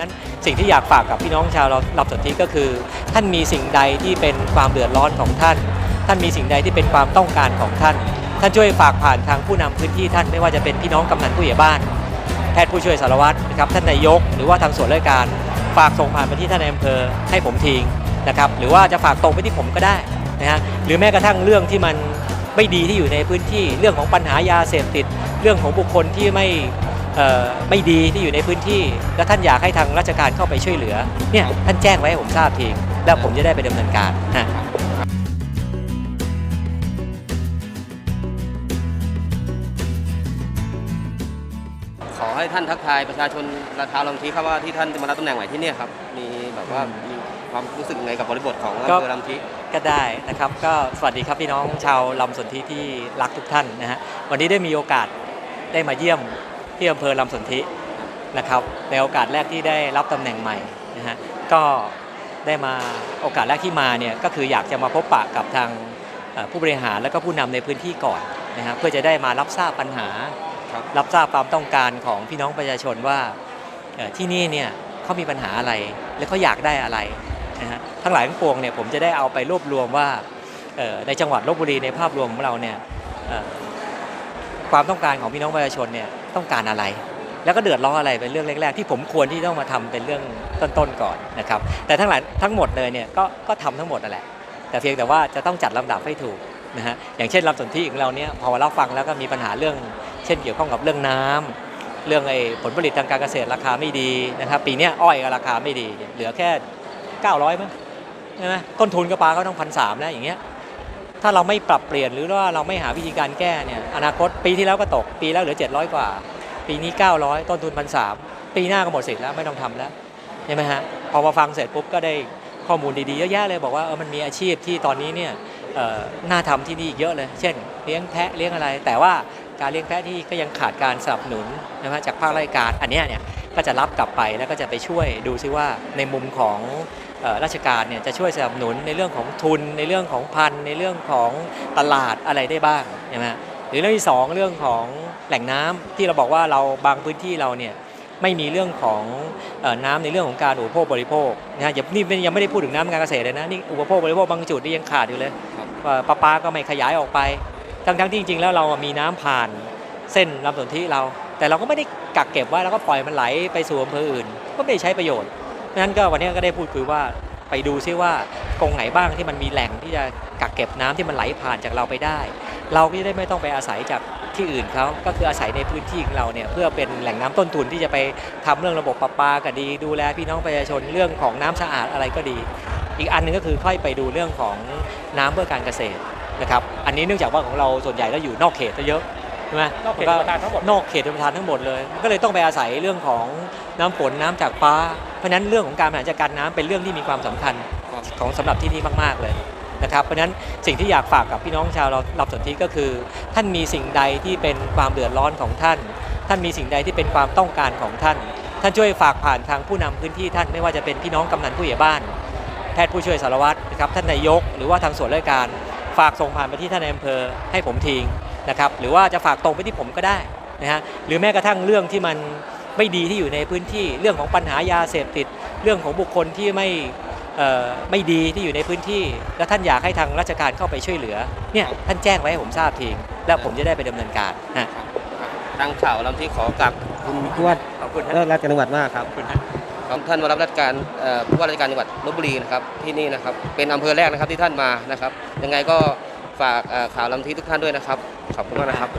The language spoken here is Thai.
นั้นสิ่งที่อยากฝากกับพี่น้องชาวลำสนธิก็คือ ท่านมีสิ่งใดที่เป็นความเดือดร้อนของท่าน ท่านมีสิ่งใดที่เป็นความต้องการของท่าน ท่านช่วยฝากผ่านทางผู้นำพื้นที่ท่านไม่ว่าจะเป็นพี่น้องกำนันผู้ใหญ่บ้าน แพทย์ผู้ช่วยสารวัตรนะครับท่านนายกหรือว่าทางส่วนราชการ ฝากส่งผ่านไปที่ท่านนายอำเภอให้ผมทิ้งนะครับหรือว่าจะฝากตรงไปที่ผมก็ได้นะฮะหรือแม้กระทั่งเรื่องที่มันไม่ดีที่อยู่ในพื้นที่ เรื่องของปัญหายาเสพติด เรื่องของบุคคลที่ไม่ ไม่ดีที่อยู่ในพื้นที่ แล้วท่านอยากให้ทางราชการเข้าไปช่วยเหลือเนี่ยท่านแจ้งไว้ให้ผมทราบทีแล้วผมจะได้ไปดำเนินการนะขอให้ท่านทักทายประชาชนราชาวลำทีครับว่าที่ท่านจะมารับตำแหน่งใหม่ที่เนี่ยครับมีแบบว่ามีความรู้สึกยังไงกับบริบทของอำก็เภอลำทีก็ได้นะครับก็สวัสดีครับพี่น้องชาวลำสนธิที่รักทุกท่านนะฮะวันนี้ได้มีโอกาสได้มาเยี่ยม ที่อำเภอลำสนธินะครับในโอกาสแรกที่ได้รับตำแหน่งใหม่นะฮะก็ได้มาโอกาสแรกที่มาเนี่ยก็คืออยากจะมาพบปะกับทางเอ่อผู้บริหารและก็ผู้นำในพื้นที่ก่อนนะฮะเพื่อจะได้มารับทราบปัญหาครับรับทราบความต้องการของพี่น้องประชาชนว่าเอ่อที่นี่เนี่ยเขามีปัญหาอะไรและเขาอยากได้อะไรนะฮะทั้งหลายทั้งปวงเนี่ยผมจะได้เอาไปรวบรวมว่าเอ่อในจังหวัดลบบุรีในภาพรวมของเราเนี่ยเอ่อความต้องการของพี่น้องประชาชนเนี่ย ต้องการอะไร แล้วก็เดือดร้อนอะไรเป็นเรื่องแรกๆ ที่ผมควรที่ต้องมาทำเป็นเรื่องต้นๆก่อนนะครับแต่ทั้งหลายทั้งหมดเลยเนี่ยก็ก็ทำทั้งหมดนั่นแหละ แต่เพียงแต่ว่าจะต้องจัดลำดับให้ถูกนะฮะอย่างเช่นลำสนธิของเราเนี่ยพอเราฟังแล้วก็มีปัญหาเรื่อง เช่นเกี่ยวข้องกับเรื่องน้ำเรื่องไอ้ผลผลิตทางการเกษตรราคาไม่ดีนะครับปีนี้อ้อยก็ราคาไม่ดี เหลือแค่ 900มั้งใช่ไหมต้นทุนกระปาก็ต้องพันสามแล้วอย่างเงี้ย ถ้าเราไม่ปรับเปลี่ยนหรือว่าเราไม่หาวิธีการแก้เนี่ยอนาคตปีที่แล้วก็ตกปีแล้วเหลือ 700 กว่า ปีนี้ 900 ต้นทุนพันสามปีหน้าก็หมดสิทธิ์แล้วไม่ต้องทำแล้วใช่ไหมฮะพอมาฟังเสร็จปุ๊บก็ได้ข้อมูลดีๆเยอะแยะเลยบอกว่าเออมันมีอาชีพที่ตอนนี้เนี่ยน่าทำที่นี่อีกเยอะเลย เช่น เลี้ยงแพะเลี้ยงอะไร แต่ว่า การเลี้ยงแพะที่ก็ยังขาดการสนับสนุนนะฮะจากภาคราชการอันเนี้ยเนี่ยก็จะรับกลับไปแล้วก็จะไปช่วยดูซิว่าในมุมของเอ่อราชการเนี่ยจะช่วยสนับสนุนในเรื่องของทุน ในเรื่องของพันธุ์ในเรื่องของตลาดอะไรได้บ้างใช่ไหมฮะหรือเรื่องที่สองเรื่องของแหล่งน้ำที่เราบอกว่าเราบางพื้นที่เราเนี่ยไม่มีเรื่องของเอ่อน้ำในเรื่องของการอุปโภคบริโภคนะฮะอย่านี่ยังไม่ได้พูดถึงน้ำการเกษตรเลยนะนี่อุปโภคบริโภคบางจุดนี่ยังขาดอยู่เลยครับเอ่อประปาก็ไม่ขยายออกไป ทั้งๆที่จริงๆแล้วเรามีน้ำผ่านเส้นลำสนธิเรา แต่เราก็ไม่ได้กักเก็บไว้แล้วก็ปล่อยมันไหลไปสู่อำเภออื่น ก็ไม่ได้ใช้ประโยชน์เพราะฉะนั้นก็วันนี้ก็ได้พูดคุยว่าไปดูซิว่าตรงไหนบ้างที่มันมีแหล่งที่จะกักเก็บน้ำที่มันไหลผ่านจากเราไปได้ เราก็จะได้ไม่ต้องไปอาศัยจากที่อื่นเขาก็คืออาศัยในพื้นที่ของเราเนี่ยเพื่อเป็นแหล่งน้ำต้นทุนที่จะไปทำเรื่องระบบประปาก็ดี ดูแลพี่น้องประชาชนเรื่องของน้ำสะอาดอะไรก็ดี อีกอันหนึงก็คือค่อยไปดูเรื่องของน้ำเพื่อการเกษตร นะครับอันนี้เนื่องจากว่าของเราส่วนใหญ่แล้วอยู่นอกเขตซะเยอะใช่ไหมนอกเขตมัชลประทานทั้งหมดนอกเขตชลประทานทั้งหมดเลยมันก็เลยต้องไปอาศัยเรื่องของน้ำฝนน้ำจากฟ้า เพราะฉะนั้นเรื่องของการบริหารจัดการน้ำเป็นเรื่องที่มีความสำคัญครับของสำหรับที่นี่มาก ๆเลยนะครับเพราะฉะนั้นสิ่งที่อยากฝากกับพี่น้องชาวลำสนธิก็คือ ท่านมีสิ่งใดที่เป็นความเดือดร้อนของท่าน ท่านมีสิ่งใดที่เป็นความต้องการของท่าน ท่านช่วยฝากผ่านทางผู้นำพื้นที่ท่านไม่ว่าจะเป็นพี่น้องกำนันผู้ใหญ่บ้าน แพทย์ผู้ช่วยสารวัตรนะครับท่านนายกหรือว่าทางส่วนราชการ ฝากส่งผ่านไปที่ท่านนายอำเภอให้ผมทิ้งนะครับหรือว่าจะฝากตรงไปที่ผมก็ได้นะฮะหรือแม้กระทั่งเรื่องที่มันไม่ดีที่อยู่ในพื้นที่เรื่องของปัญหายาเสพติด เรื่องของบุคคลที่ไม่เอ่อไม่ดีที่อยู่ในพื้นที่ แล้วท่านอยากให้ทางราชการเข้าไปช่วยเหลือเนี่ยท่านแจ้งไว้ให้ผมทราบทีแล้วผมจะได้ไปดำเนินการนะทางข่าวลำทีขอกลับคุณผู้ว่าขอบคุณเลิกราชการจังหวัดมากครับ ขอบคุณฮะของท่านมารับราชการผู้ว่าราชการจังหวัดลบบุรีนะครับที่นี่นะครับเป็นอำเภอแรกนะครับที่ท่านมานะครับ ยังไงก็ฝากข่าวลำทีทุกท่านด้วยนะครับขอบคุณมากนะครับ